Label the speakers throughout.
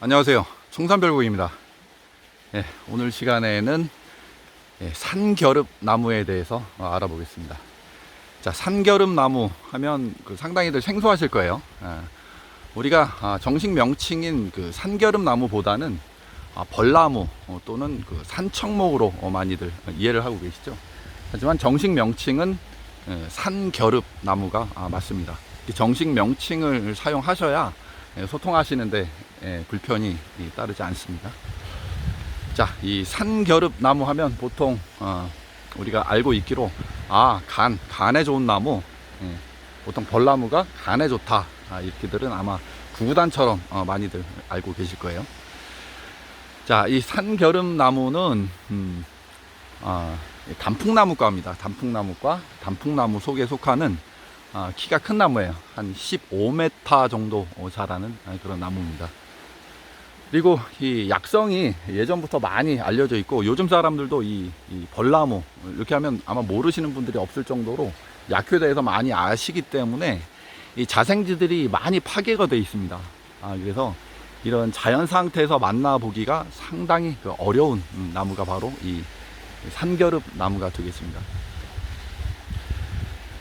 Speaker 1: 안녕하세요. 청산별곡입니다. 예, 오늘 시간에는 예, 산겨릅 나무에 대해서 어, 알아보겠습니다. 자, 산겨릅 나무 하면 그 상당히들 생소하실 거예요. 아, 우리가 아, 정식 명칭인 그 산겨릅 나무보다는 아, 벌나무 어, 또는 그 산청목으로 어, 많이들 이해를 하고 계시죠. 하지만 정식 명칭은 예, 산겨릅 나무가 아, 맞습니다. 이 정식 명칭을 사용하셔야 예, 소통하시는데 예, 불편이 이, 따르지 않습니다. 자, 이 산겨릅 나무 하면 보통 어, 우리가 알고 있기로 아, 간, 간에 좋은 나무. 예, 보통 벌나무가 간에 좋다. 아, 이렇게들은 아마 구구단처럼 어, 많이들 알고 계실 거예요. 자, 이 산겨릅 나무는 음, 아, 단풍나무과입니다. 단풍나무과, 단풍나무 속에 속하는 아, 키가 큰 나무예요. 한 15m 정도 어, 자라는 아, 그런 나무입니다. 그리고 이 약성이 예전부터 많이 알려져 있고 요즘 사람들도 이, 이 벌나무 이렇게 하면 아마 모르시는 분들이 없을 정도로 약효에 대해서 많이 아시기 때문에 이 자생지들이 많이 파괴가 되어 있습니다. 아, 그래서 이런 자연 상태에서 만나보기가 상당히 그 어려운 음, 나무가 바로 이 산겨릅 나무가 되겠습니다.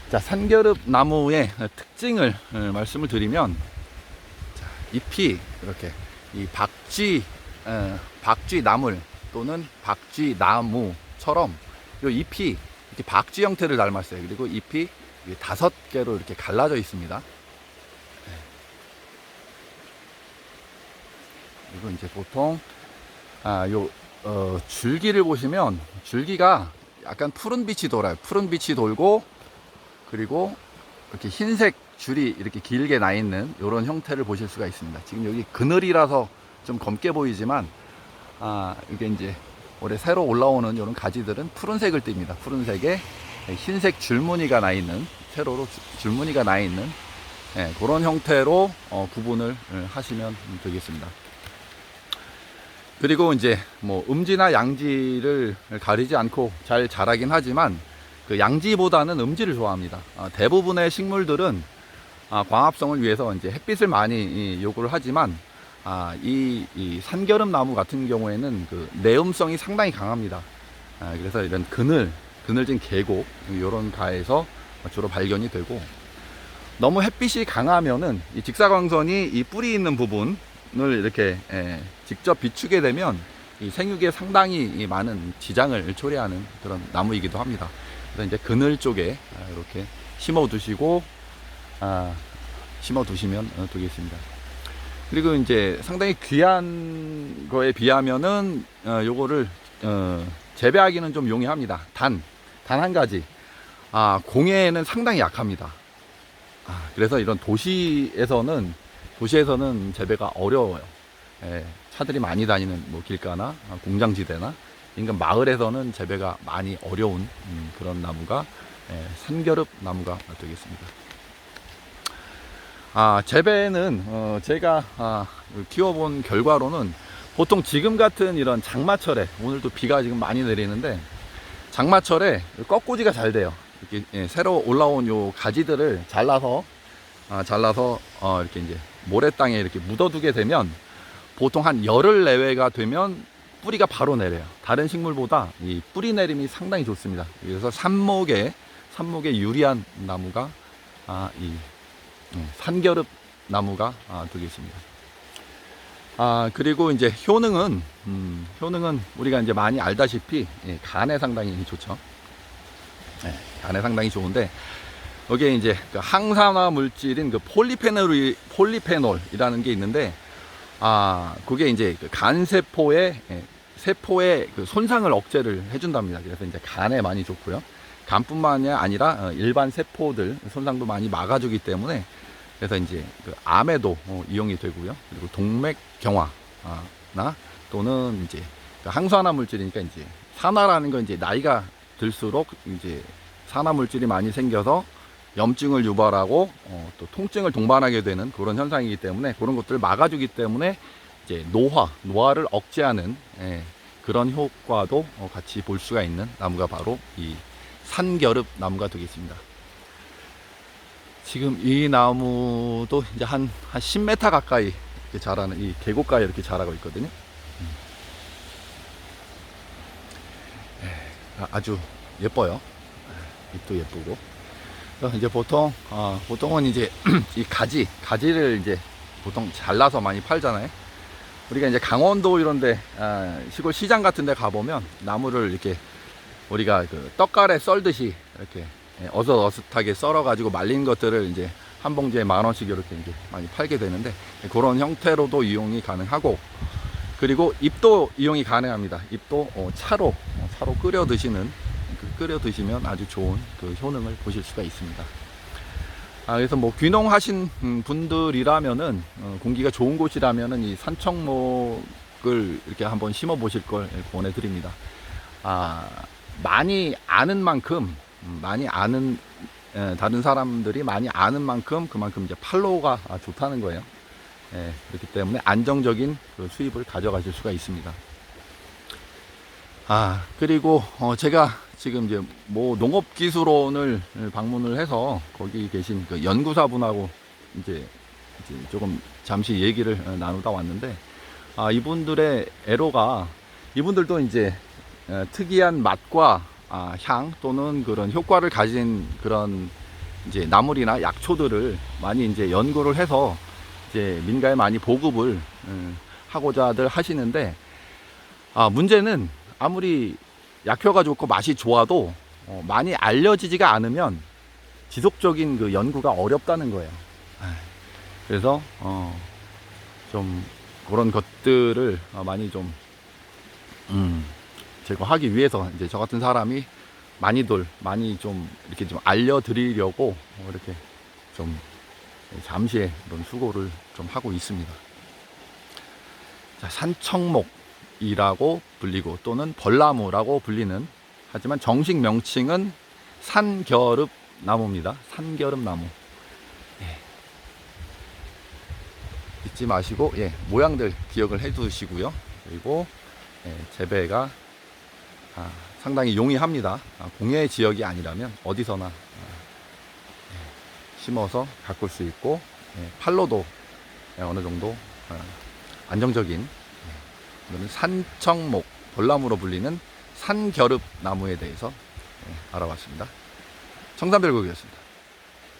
Speaker 1: 자, 산겨릅 나무의 특징을 어, 말씀을 드리면 자, 잎이 이렇게 이 박쥐 어, 박쥐 나물 또는 박쥐 나무처럼 이 잎이 이렇게 박쥐 형태를 닮았어요. 그리고 잎이 이 다섯 개로 이렇게 갈라져 있습니다. 네. 그리고 이제 보통 아, 요 어, 줄기를 보시면 줄기가 약간 푸른 빛이 돌아요. 푸른 빛이 돌고 그리고 이렇게 흰색 줄이 이렇게 길게 나 있는 이런 형태를 보실 수가 있습니다. 지금 여기 그늘이라서 좀 검게 보이지만 아 이게 이제 올해 새로 올라오는 이런 가지들은 푸른색을 띱니다. 푸른색에 흰색 줄무늬가 나 있는 세로로 주- 줄무늬가 나 있는 예, 그런 형태로 어, 구분을 예, 하시면 되겠습니다. 그리고 이제 뭐 음지나 양지를 가리지 않고 잘 자라긴 하지만 그 양지보다는 음지를 좋아합니다. 아, 대부분의 식물들은 아, 광합성을 위해서 이제 햇빛을 많이 이, 요구를 하지만 아, 이, 이 산겨름 나무 같은 경우에는 그 내음성이 상당히 강합니다. 아, 그래서 이런 그늘, 그늘진 계곡 이런 가에서 주로 발견이 되고 너무 햇빛이 강하면은 이 직사광선이 이 뿌리 있는 부분을 이렇게 예, 직접 비추게 되면 이 생육에 상당히 이 많은 지장을 초래하는 그런 나무이기도 합니다. 이제 그늘 쪽에 아, 이렇게 심어 두시고 아, 심어 두시면 어, 되겠습니다. 그리고 이제 상당히 귀한 거에 비하면은 어, 요거를 어, 재배하기는 좀 용이합니다. 단, 단 한 가지. 아, 공해에는 상당히 약합니다. 아, 그래서 이런 도시에서는 도시에서는 재배가 어려워요. 예, 차들이 많이 다니는 뭐 길가나 아, 공장지대나 인근 마을에서는 재배가 많이 어려운 음, 그런 나무가 예, 산겨릅 나무가 되겠습니다. 아, 재배는 어, 제가 아, 키워본 결과로는 보통 지금 같은 이런 장마철에 오늘도 비가 지금 많이 내리는데 장마철에 꺾꽂이가 잘 돼요. 이렇게 예, 새로 올라온 요 가지들을 잘라서 아, 잘라서 어, 이렇게 이제 모래 땅에 이렇게 묻어두게 되면 보통 한 열흘 내외가 되면 뿌리가 바로 내려요. 다른 식물보다 이 뿌리 내림이 상당히 좋습니다. 그래서 삽목에 삽목에 유리한 나무가 아, 이 음, 산겨릅 나무가 아, 되겠습니다. 아 그리고 이제 효능은 음, 효능은 우리가 이제 많이 알다시피 예, 간에 상당히 좋죠. 예, 간에 상당히 좋은데 여기에 이제 그 항산화 물질인 그 폴리페놀이 폴리페놀이라는 게 있는데 아 그게 이제 그 간 세포의 예, 세포의 그 손상을 억제를 해준답니다. 그래서 이제 간에 많이 좋고요. 간뿐만이 아니라 어, 일반 세포들 손상도 많이 막아주기 때문에 그래서 이제 그 암에도 어, 이용이 되고요. 그리고 동맥 경화나 또는 이제 그 항산화 물질이니까 이제 산화라는 건 이제 나이가 들수록 이제 산화 물질이 많이 생겨서 염증을 유발하고 어, 또 통증을 동반하게 되는 그런 현상이기 때문에 그런 것들을 막아주기 때문에 노화, 노화를 억제하는 예, 그런 효과도 어, 같이 볼 수가 있는 나무가 바로 이 산겨릅 나무가 되겠습니다. 지금 이 나무도 이제 한, 한 10m 가까이 이렇게 자라는 이 계곡가에 이렇게 자라고 있거든요. 음. 예, 아, 아주 예뻐요. 예, 잎도 예쁘고. 이제 보통 어, 보통은 이제 이 가지 가지를 이제 보통 잘라서 많이 팔잖아요. 우리가 이제 강원도 이런데 아, 시골 시장 같은데 가보면 나무를 이렇게 우리가 그 떡갈에 썰듯이 이렇게 예, 어슷어슷하게 썰어가지고 말린 것들을 이제 한 봉지에 만 원씩 이렇게 이제 많이 팔게 되는데 그런 형태로도 이용이 가능하고 그리고 잎도 이용이 가능합니다. 잎도 어, 차로 어, 차로 끓여 드시는 그 끓여 드시면 아주 좋은 그 효능을 보실 수가 있습니다. 아, 그래서 뭐 귀농하신 음, 분들이라면은 어, 공기가 좋은 곳이라면은 이 산청목을 이렇게 한번 심어 보실 걸 권해드립니다. 아, 많이 아는 만큼 음, 많이 아는 에, 다른 사람들이 많이 아는 만큼 그만큼 이제 팔로우가 아, 좋다는 거예요. 예, 그렇기 때문에 안정적인 그 수입을 가져가실 수가 있습니다. 아 그리고 어, 제가 지금 이제 뭐 농업기술원을 방문을 해서 거기 계신 그 연구사분하고 이제, 조금 잠시 얘기를 어, 나누다 왔는데 아 이분들의 애로가 이분들도 이제 어, 특이한 맛과 아, 향 또는 그런 효과를 가진 그런 이제 나물이나 약초들을 많이 이제 연구를 해서 이제 민가에 많이 보급을 음, 하고자들 하시는데 아 문제는 아무리 약효가 좋고 맛이 좋아도 어, 많이 알려지지가 않으면 지속적인 그 연구가 어렵다는 거예요. 아이, 그래서 어, 좀 그런 것들을 어, 많이 좀 음, 제거하기 위해서 이제 저 같은 사람이 많이들 많이 좀 이렇게 좀 알려드리려고 어, 이렇게 좀 잠시의 이런 수고를 좀 하고 있습니다. 자, 산청목 이라고 불리고 또는 벌나무라고 불리는 하지만 정식 명칭은 산겨릅 나무입니다. 산겨릅 나무. 예. 잊지 마시고 예, 모양들 기억을 해 두시고요. 그리고 예, 재배가 아, 상당히 용이합니다. 아, 공해 지역이 아니라면 어디서나 아, 예, 심어서 가꿀 수 있고 예, 팔로도 예, 어느 정도 아, 안정적인 예, 이거는 산청목 벌나무로 불리는 산겨릅 나무에 대해서 예, 알아봤습니다. 청담별곡이었습니다.